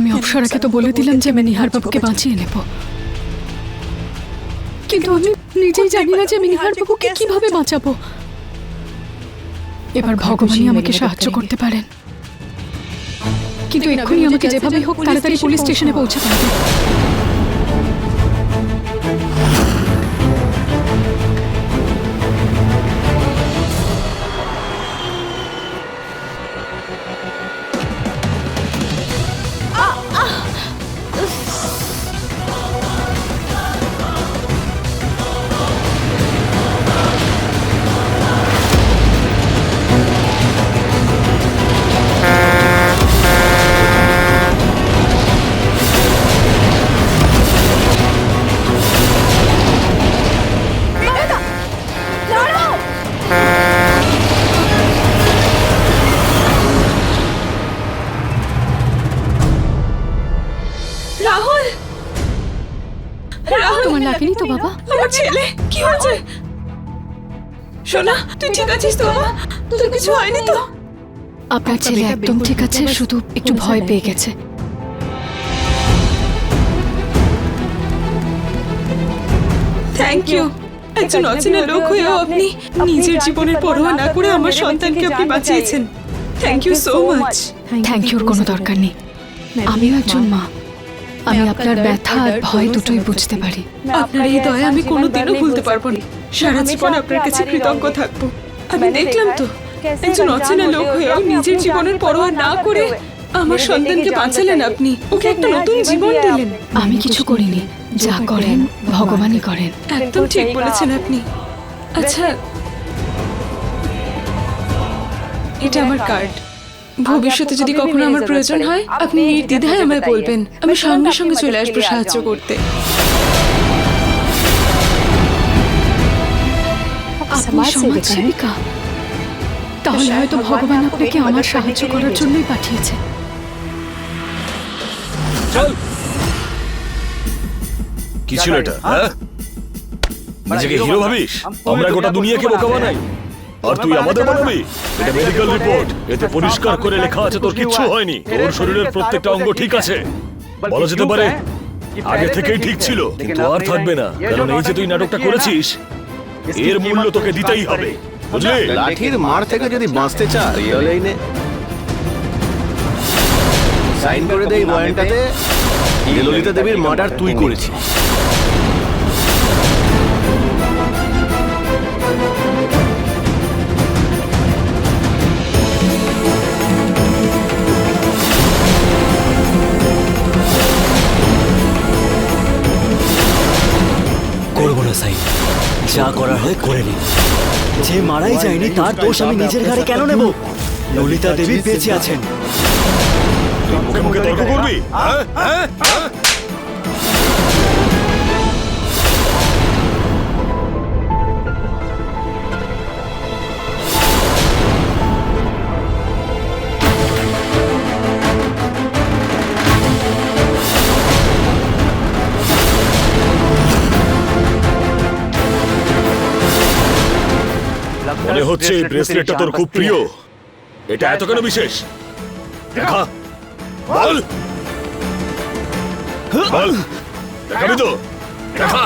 আমি অপসরাকে তো বলে দিলাম যে আমি নিহার বাবুকে বাঁচিয়ে নেব। কিন্তু আমি নিজেই জানি না যে আমি নিহার বাবুকে কীভাবে বাঁচাবো। এবার ভগবানই আমাকে সাহায্য করতে পারেন। কিন্তু এক্ষুনি আমাকে যেভাবেই হোক তাড়াতাড়ি পুলিশ স্টেশনে পৌঁছাতে হবে। ছেলে কি হয়েছে? সোনা তুই ঠিক আছিস তো তোর কিছু হয়নি তো? আপনার ছেলে একদম ঠিক আছে শুধু একটু ভয় পেয়ে গেছে। থ্যাংক ইউ একজন অচেনা লোক হয়েও আপনি নিজের জীবনের পরোয়া না করে আমার সন্তানকে আপনি বাঁচিয়েছেন। Thank you so much thank your কোনো দরকার নেই। আমিও একজন মা। আমি আপনার ব্যথা আর ভয় দুটোই বুঝতে পারি। আপনার এই দয়া আমি কোনোদিনও ভুলতে পারব না। সারা জীবন আপনার কাছে কৃতজ্ঞ থাকব। আমি দেখলাম তো একজন অচেনা লোক হয়েও নিজের জীবনের পরোয়া না করে আমার সন্তানকে বাঁচালেন আপনি। ওকে একটা নতুন জীবন দিলেন। আমি কিছু করিনি যা করেন ভগবানই করেন। একদম ঠিক বলেছেন আপনি। আচ্ছা এটা আমার কার্ড। ভবিষ্যতে যদি কখনো আমার প্রয়োজন হয় আপনি নির্দ্বিধায় আমায় বলবেন আমি সঙ্গে সঙ্গে চলে আসব সাহায্য করতে। আপনি সমাজসেবিকা তাহলে হয়তো ভগবান আপনাকে আমার সাহায্য করার জন্যই পাঠিয়েছে। চল। কি ছিল এটা হ্যাঁ? নিজেকে হিরো ভাবিস? আমরা গোটা দুনিয়াকে বোকা বানাই। আর তুই আমাদের বানাবি এটা মেডিকেল রিপোর্ট এতে পরিষ্কার করে লেখা আছে তোর কিচ্ছু হয়নি। তোর শরীরের প্রত্যেকটা অঙ্গ ঠিক আছে। বলা যেতে পারে আগে থেকেই ঠিক ছিল কিন্তু আর থাকবে না। কারণ এই যে তুই নাটকটা করেছিস এর মূল্য তোকে দিতেই হবে বুঝলি? লাঠির মার থেকে যদি বাঁচতে চাস তাহলে এই নে। সাইন করে দে এই ললিতা দেবীর মার্ডার তুই করেছিস। যা করার হয় করে নি। যে মারাই যায়নি, তার দোষ আমি নিজের ঘাড়ে কেন নেব? ললিতা দেবী বেঁচে আছেন। মুখে মুখে তর্ক করবি? হ্যাঁ? হ্যাঁ? মনে হচ্ছে এই ব্রেসলেটটা তোর খুব প্রিয়। এটা এত কেন বিশেষ? দেখা। বল। বল। দেখাবি তো। দেখা।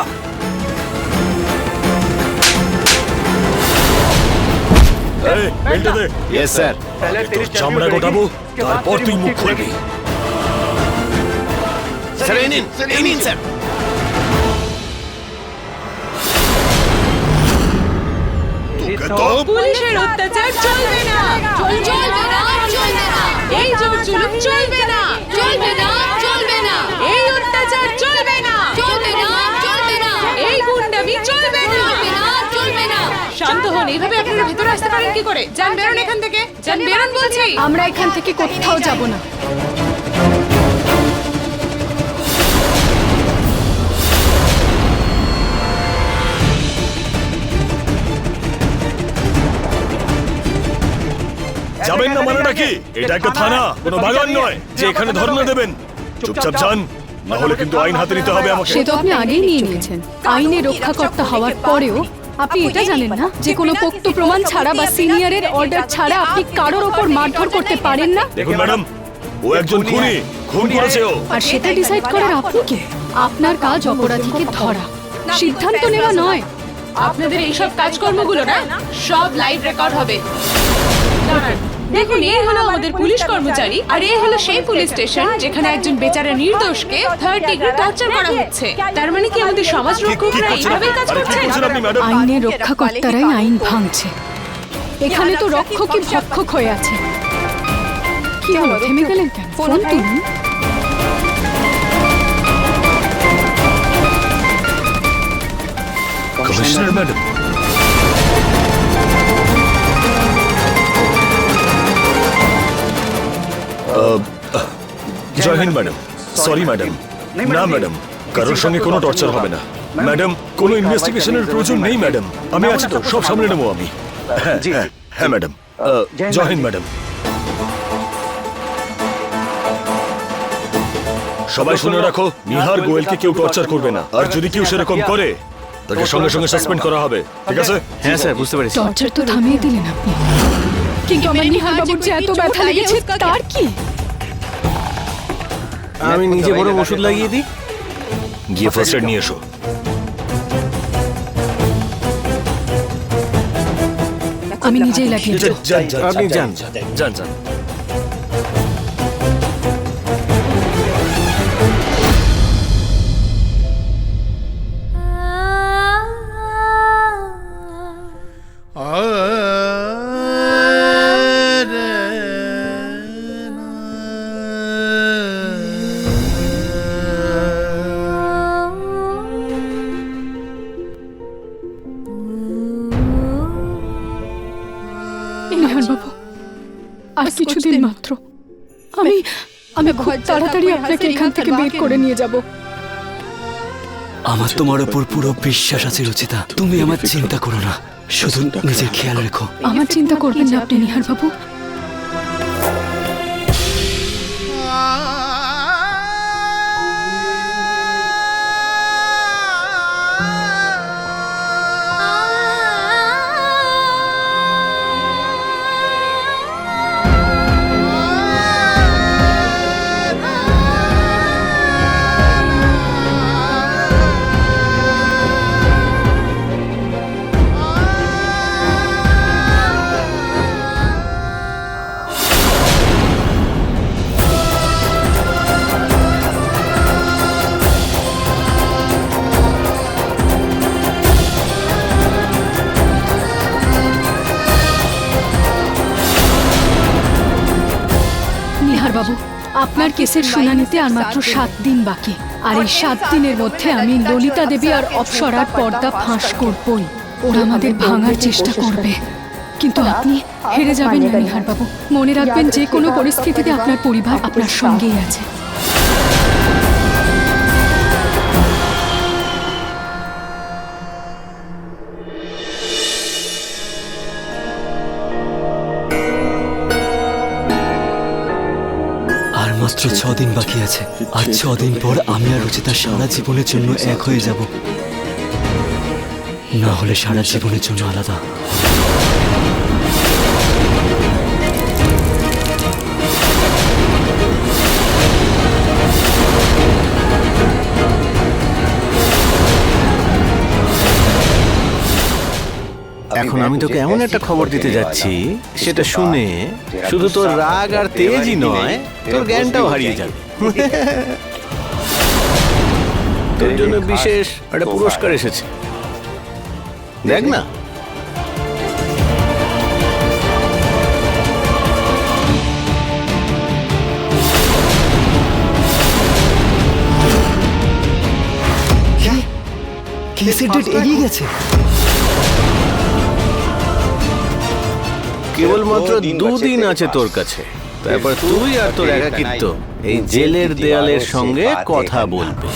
চামড়া গোটাবো তারপর তুই মুখ খুলবি। স্যার এই নিন এই নিন স্যার পুলিশের অত্যাচার চলবে না। চলবে না চলবে না। এই জোর জুলুম চলবে না। চলবে না চলবে না। এই অত্যাচার চলবে না। চলবে না চলবে না। এই গুন্ডামি চলবে না। চলবে না শান্ত হন এই এইভাবে আপনারা ভেতরে আসতে পারেন কি করে? যান বেরোন এখান থেকে। যান বেরোন বলছি। আমরা এখান থেকে কোথাও যাব না। যাবেন না মানেটা কি? এটা একটা থানা কোনো বাগান নয়। যে এখানে ধর্ণা দেবেন। চুপচাপ যান। না হলে কিন্তু আইন হাতে নিতে হবে আমাকে। সে তো আপনি আগেই নিয়ে নিয়েছেন। আইনে রক্ষাকর্তা হওয়ার পরেও আপনি এটা জানেন না যে কোনো পোক্ত প্রমাণ ছাড়া বা সিনিয়রের অর্ডার ছাড়া আপনি কারোর ওপর মারধর করতে পারেন না। দেখুন ম্যাডাম ও একজন খুনি। খুন করেছে ও। আর সেটা ডিসাইড করার আপনি কে আপনার কাজ অপরাধীকে ধরা। সিদ্ধান্ত নেওয়া নয়। আপনাদের এইসব কাজকর্মগুলো না সব লাইভ রেকর্ড হবে। দেখুন এই হলো আমাদের পুলিশ কর্মচারী আর এই হলো সেই পুলিশ স্টেশন যেখানে একজন বেচারা নির্দোষকে থার্ড ডিগ্রি টর্চার করা হচ্ছে। তার মানে কি আমাদের সমাজ কি- কি রক্ষকরা এইভাবেই কাজ আরে কি করছেন করছেন আইনের রক্ষাকর্তারাই আইন ভাঙছে। এখানে তো রক্ষকই ভক্ষক হয়ে আছে। কি হলো থেমে গেলেন কেন? ফোন তুলুন। Commissioner madam Jai Hind madam sorry madam না ম্যাডাম কারোর সঙ্গে কোনো টর্চার হবে না। ম্যাডাম কোনো ইনভেস্টিগেশনের প্রয়োজন নেই ম্যাডাম আমি আছি তো সব সামলে নেব আমি। হ্যাঁ হ্যাঁ হ্যাঁ ম্যাডাম জয় হিন্দ ম্যাডাম সবাই শুনে রাখো নিহার গোয়েলকে কেউ টর্চার করবে না। আর যদি কেউ সেরকম করে তাকে সঙ্গে সঙ্গে সাসপেন্ড করা হবে। ঠিক আছে? হ্যাঁ স্যার বুঝতে পেরেছি। টর্চার তো থামিয়ে দিলেন আপনি। কিন্তু আমার নিহার বাবুর যে এত ব্যথা লেগেছে তার কি? আমি নিজে বড় ওষুধ লাগিয়ে দিই। গিয়ে ফার্স্ট এড নিয়ে এসো। আমি নিজেই লাগিয়ে দিই যান যান আপনি যান। যান যান। তাড়াতাড়ি আপনাকে এখান থেকে বের করে নিয়ে যাব। আমার তোমার উপর পুরো বিশ্বাস আছে রচিতা। তুমি আমার চিন্তা করো না। শুধু নিজের খেয়াল রেখো। আমার চিন্তা করবেন না আপনি নিহার বাবু আপনার কেসের শুনানিতে আর মাত্র সাত দিন বাকি। আর এই সাত দিনের মধ্যে আমি ললিতা দেবী আর অপসরার পর্দা ফাঁস করবই। ওরা আমাদের ভাঙার চেষ্টা করবে। কিন্তু আপনি হেরে যাবেন বাবু মনে রাখবেন যে কোনো পরিস্থিতিতে আপনার পরিবার আপনার সঙ্গেই আছে। মাত্র ছ দিন বাকি আছে। আর ছ দিন পর আমি আর রুচিতা সারা জীবনের জন্য এক হয়ে যাব। না হলে সারা জীবনের জন্য আলাদা। এখন আমি তোকে এমন একটা খবর দিতে যাচ্ছি সেটা শুনে শুধু তোর রাগ আর তেজই নয় তোর জ্ঞানটাও হারিয়ে যাবে। তোর জন্য বিশেষ একটা পুরস্কার এসেছে। দেখ না। কেসের ডেট এগিয়ে গেছে। কেবলমাত্র দুদিন আছে তোর কাছে। তারপর তুই আর তোর একাকিত্ব এই জেলের দেয়ালের সঙ্গে কথা বলবে।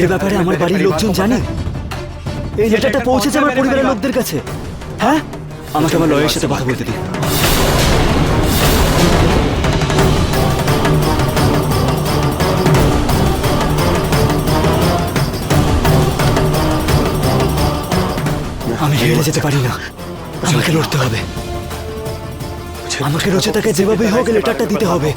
এর ব্যাপারে আমার বাড়ির লোকজন জানে। এই লেটারটা পৌঁছেছে আমার পরিবারের লোকদের কাছে। হ্যাঁ? আমাকে আমার লয়ের সাথে কথা বলতে দিন। আমি হেরে যেতে পারি না। আমাকে লড়তে হবে। আমাকে রচিতাকে যেভাবে হোক লেটারটা দিতে হবে।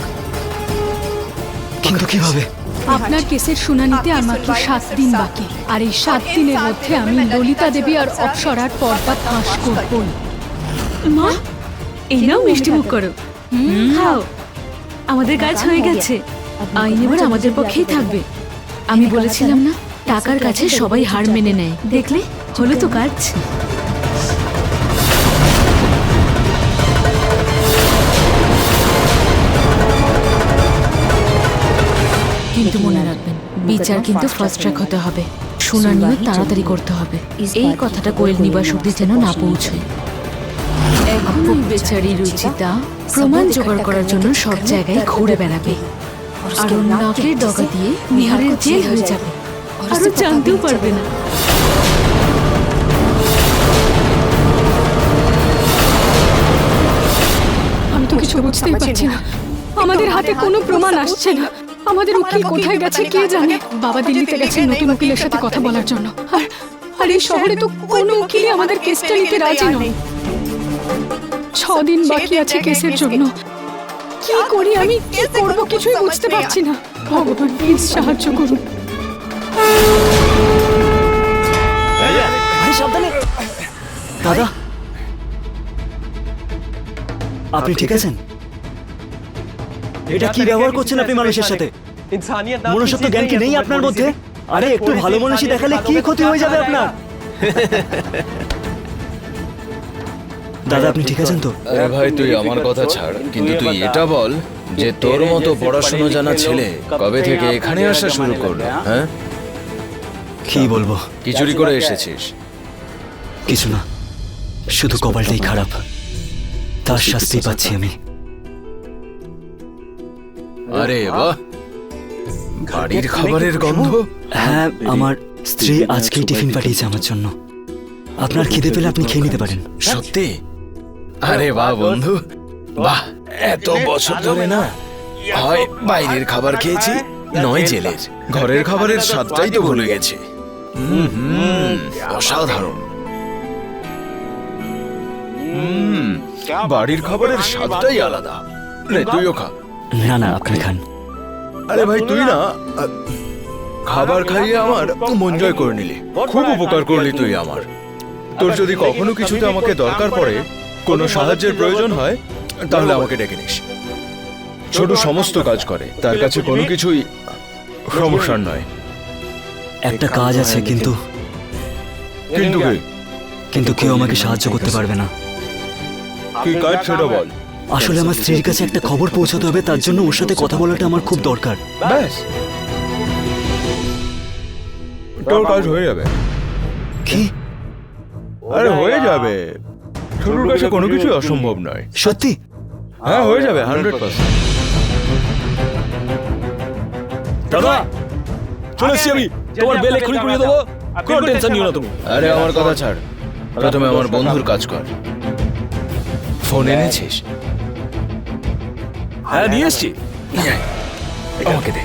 কিন্তু কীভাবে? আপনার কেসের শুনানিতে আর মাত্র সাত দিন বাকি? আর এই সাত দিনের মধ্যে আমি ললিতা দেবী আর অপসরার পর্দা ফাঁস করবই। মা এই নাও মিষ্টি মুখ করো। খাও। আমাদের কাজ হয়ে গেছে। আইন এবার আমাদের পক্ষেই থাকবে। আমি বলেছিলাম না টাকার কাছে সবাই হার মেনে নেয়। দেখলে হলো তো কাজ। কিন্তু মনে রাখবেন বিচার কিন্তু ফার্স্ট ট্র্যাক হতে হবে। শুনানিও তাড়াতাড়ি করতে হবে। এই কথাটা কোয়েল নিবাস অব্দি যেন না পৌঁছয় এখন বেচারি রুচিতা প্রমাণ জোগাড় করার জন্য সব জায়গায় ঘুরে বেড়াবে। আর নাকের ডগা দিয়ে নিহারের জেল হয়ে যাবে। আর জানতেও পারবে না। আমি তো কিছু বুঝতেই পারছি না। আমাদের হাতে কোনো প্রমাণ আসছে না। আমাদের উকিল কোথায় গেছে কে জানে? বাবা দিল্লিতে গেছে নতুন উকিলের সাথে কথা বলার জন্য। আর আর এই শহরে তো কোনো উকিলই আমাদের কেসটা নিতে রাজি নয়। ছদিন বাকি আছে কেসের জন্য। কি করি আমি? কি করব? কিছুই বুঝতে পারছি না। ভগবান প্লিজ সাহায্য করুন। দাদা আপনি ঠিক আছেন? এটা কি ব্যবহার করছেন আপনি মানুষের সাথে? মনুষ্যত্ব জ্ঞান কি নেই আপনার মধ্যে? আরে একটু ভালো মানুষই দেখালে কি ক্ষতি হয়ে যাবে আপনার? দাদা আপনি ঠিক আছেন তো? ভাই তুই আমার কথা ছাড় কিন্তু তুই এটা বল যে তোর মতো পড়াশোনা জানা ছেলে কবে থেকে এখানে আসা শুরু করল হ্যাঁ? কি বলব? কি চুরি করে এসেছিস। কিছু না শুধু কপালটাই খারাপ। তার শাস্তি পাচ্ছি আমি। আরে বাহ। বাড়ির খাবারের গন্ধ। হ্যাঁ আমার স্ত্রী আজকেই টিফিন পাঠিয়েছে আমার জন্য। আপনার খিদে পেলে আপনি খেয়ে নিতে পারেন। সত্যি? আরে বাহ। বন্ধু। বাহ। এত বছর ধরে না? হয় বাইরের খাবার খেয়েছি নয় জেলের। ঘরের খাবারের স্বাদটাই তো ভুলে গেছি। হুম হুম অসাধারণ। হুম বাড়ির খাবারের স্বাদটাই আলাদা। নে তুইও খা। না না আপনি খান। আরে ভাই তুই না খাবার খাইয়ে আমার মন জয় করে নিলি। খুব উপকার করলি তুই আমার। তোর যদি কখনো কিছুতে আমাকে দরকার পড়ে কোনো সাহায্যের প্রয়োজন হয় তাহলে আমাকে ডেকে নিস। ছোট সমস্ত কাজ করে তার কাছে কোনো কিছুই সমস্যার নয়। একটা কাজ আছে কিন্তু কিন্তু কিন্তু কেউ আমাকে সাহায্য করতে পারবে না। কি কাজ সেটা বল। আসলে আমার স্ত্রীর কাছে একটা খবর পৌঁছাতে হবে তার জন্য ওর সাথে কথা বলাটা আমার খুব দরকার। ব্যাস। তোর কাজ হয়ে যাবে। কি? আরে হয়ে যাবে। ছোটুর কাছে কোনো কিছুই অসম্ভব নয়। সত্যি? হ্যাঁ হয়ে যাবে হান্ড্রেড পার্সেন্ট দাদা চলে এসছি আমি। তোমার বেল এক্ষুনি করিয়ে দেবো। কোনো টেনশন নিও না তুমি। আরে আমার কথা ছাড়। প্রথমে আমার বন্ধুর কাজ কর। ফোন এনেছিস? হ্যাঁ নিয়ে এসছি। আমাকে দে।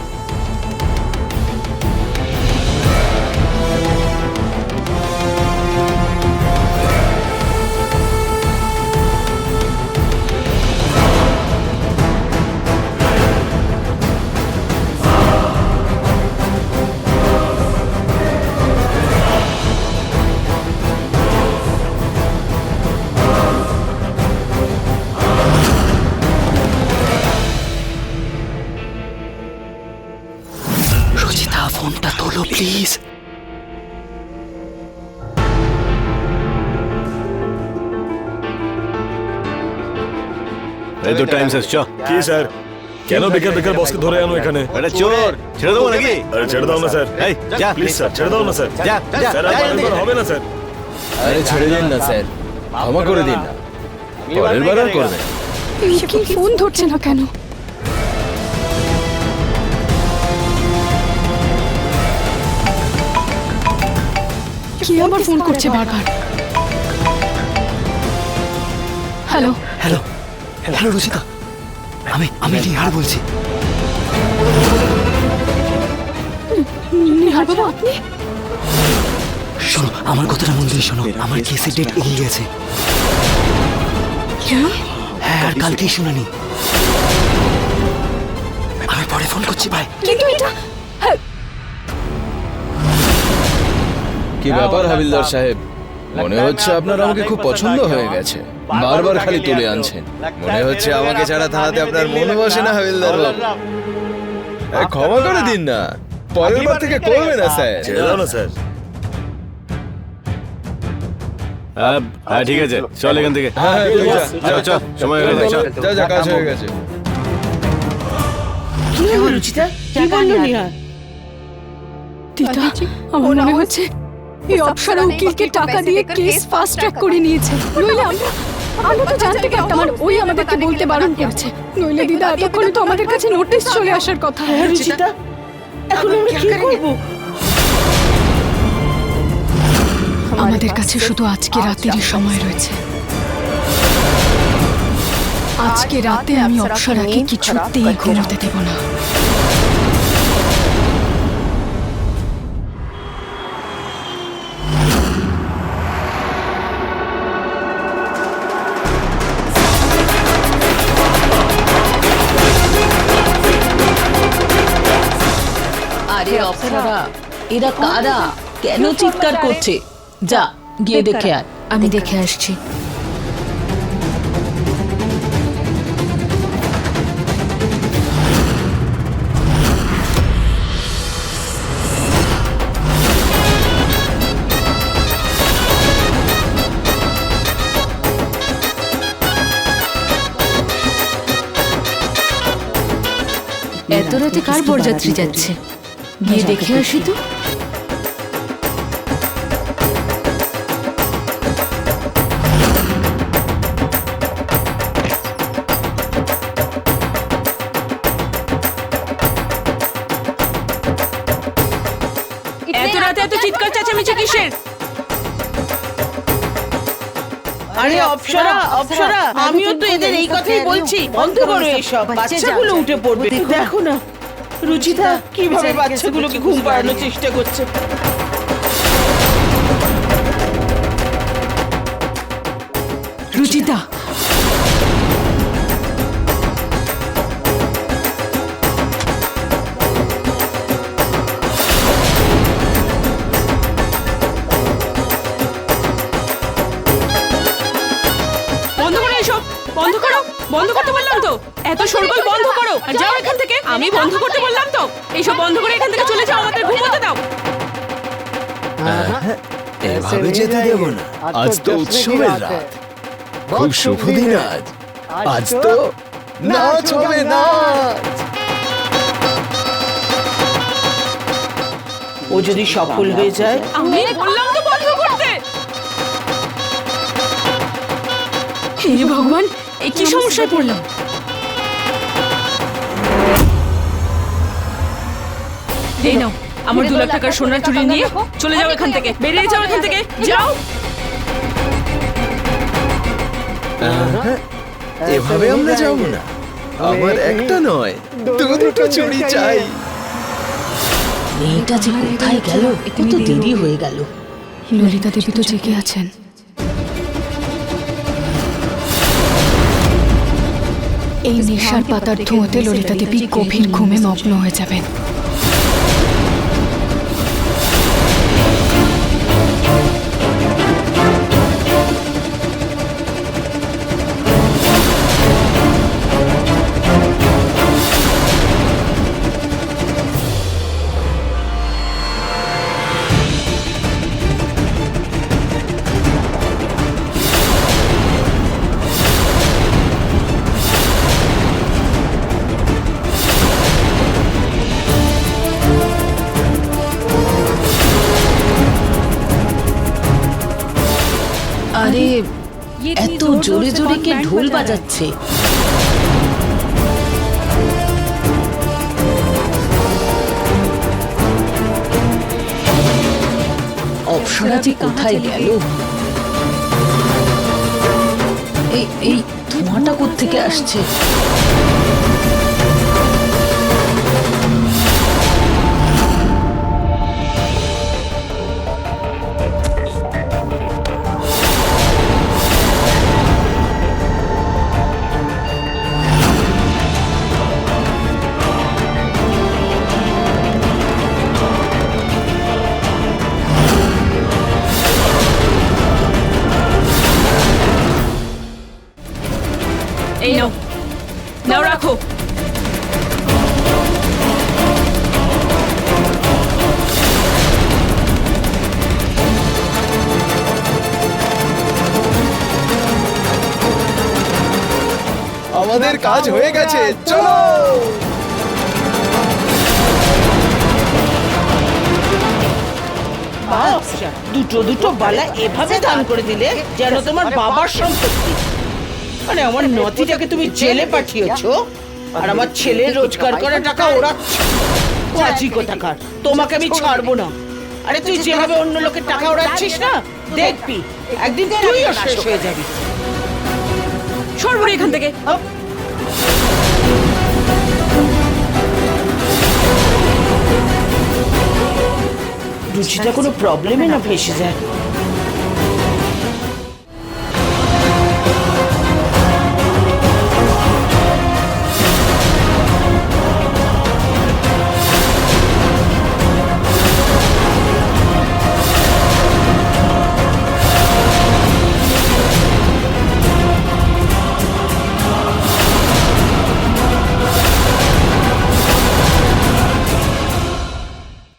প্লিজ এই তো টাইম শেষ চ কি স্যার? কেন বেকার বেকার বসকে ধরে আনো এখানে? এটা চোর। ছেড়ে দেবো নাকি? আরে ছেড়ে দাও না স্যার। এই যা। প্লিজ স্যার ছেড়ে দাও না স্যার। যা যা স্যার হবে না স্যার। আরে ছেড়ে দিন না স্যার। ক্ষমা করে দিন না। পরের বার আর করবেন না। কি ফোন ধরছে না কেন? কি আবার ফোন করছে বারবার? Hello hello hello Ruchita. আমি আমি নিহার বলছি। নিহার বাবু আপনি? শোনো আমার কথাটা মন দিয়ে শোনো। আমার কেসের ডেট এগিয়ে গেছে। হ্যাঁ আর কালকেই শুনানি। আমি পরে ফোন করছি ভাই কিন্তু এটা কি ব্যাপার হাবিলদার সাহেব? মনে হচ্ছে আপনার আমাকে খুব পছন্দ হয়ে গেছে। বারবার খালি তুলে আনছেন। মনে হচ্ছে আমাকে ছাড়া থানাতে আপনার মন বসে না হাবিলদার বাবু। ক্ষমা করে দিন না। পরের বার থেকে করবে না স্যার। ছেড়ে দাও না স্যার। হ্যাঁ হ্যাঁ ঠিক আছে। চল এখান থেকে। হ্যাঁ হ্যাঁ, তুই চল চল সময় হয়ে গেছে চল। যা যা কাজ হয়ে গেছে। দিদা আমার মনে হচ্ছে এই অপসরা উকিলকে টাকা দিয়ে কেস ফাস্ট ট্র্যাক করে নিয়েছে। নইলে আমরা আমরা তো জানতে পারতাম আর ওই আমাদেরকে বলতে বারণ করেছে। নইলে দিদা এতক্ষণে তো আমাদের কাছে নোটিশ চলে আসার কথা। রুচিতা। এখন আমরা কি করব? আমাদের কাছে শুধু আজকে রাতেরই সময় রয়েছে। আজকে রাতে আমি অপসরাকে কিছুতেই ঘুমোতে দেব না। আরে এরা কারা কেন চিৎকার করছে? যা গিয়ে দেখে আয়। আমি দেখে আসছি। এত রাতে কার বরযাত্রী যাচ্ছে? গিয়ে দেখে আসি তো। এত রাতে এত চিৎকার চেঁচামেচি কিসের? আরে অপসরা অপসরা আমিও তো এদের এই কথাই বলছি। বন্ধ করো এসব। বাচ্চাগুলো উঠে পড়বে। দেখো না। রুচিতা কীভাবে বাচ্চাগুলোকে ঘুম পাড়ানোর চেষ্টা করছে? রুচিতা। বন্ধ করো বন্ধ করতে বললাম তো? এত শোরগোল বন্ধ করো। আর যাও এখান থেকে। আমি বন্ধ করতে বললাম তো। এইসব বন্ধ করে এখান থেকে চলে যাও আমাদের ঘুমোতে দাও। এভাবে যেতে দেব না। আজ তো উৎসবের রাত। খুব শুভ দিন আজ। আজ। তো নাচ হবে নাচ। ও যদি সফল হয়ে যায়? আমি বললাম তো বন্ধ করতে। হে ভগবান এই কি সমস্যায় পড়লাম? এই নাও আমার দু লাখ টাকার সোনার চুরি নিয়ে চলে যাও এখান থেকে। বেরিয়ে যাও এখান থেকে। যাও। এভাবে আমরা যাব না। আমার একটা নয় দু দুটো চুড়ি চাই। মেয়েটা যে কোথায় গেল? কত দেরি হয়ে গেল। ললিতা দেবী তো জেগে আছেন। এই নেশার পাতার ধোঁয়াতে ললিতা দেবী গভীর ঘুমে মগ্ন হয়ে যাবেন। বাজাচ্ছে অপসরা যে কোথায় গেল? এই এই ধোঁয়াটা কোথেকে আসছে? এই নাও নাও রাখো আমাদের কাজ হয়ে গেছে। চলো! বাহ, দুটো দুটো বালা এভাবে দান করে দিলে যেন তোমার বাবার সম্পত্তি। মানে আমার নথিটাকে তুমি জেলে পাঠিয়েছো? আর আমার ছেলে রোজগার করা টাকা ওড়াচ্ছে কাজী কোথাকার? তোমাকে আমি ছাড়বো না। আরে তুই যেভাবে অন্য লোকের টাকা ওড়াচ্ছিস না দেখবি একদিন তুইও শেষ হয়ে যাবি। সর্বরে এখান থেকে। রুচিটা কোনো প্রবলেমে না ভেসে যায়?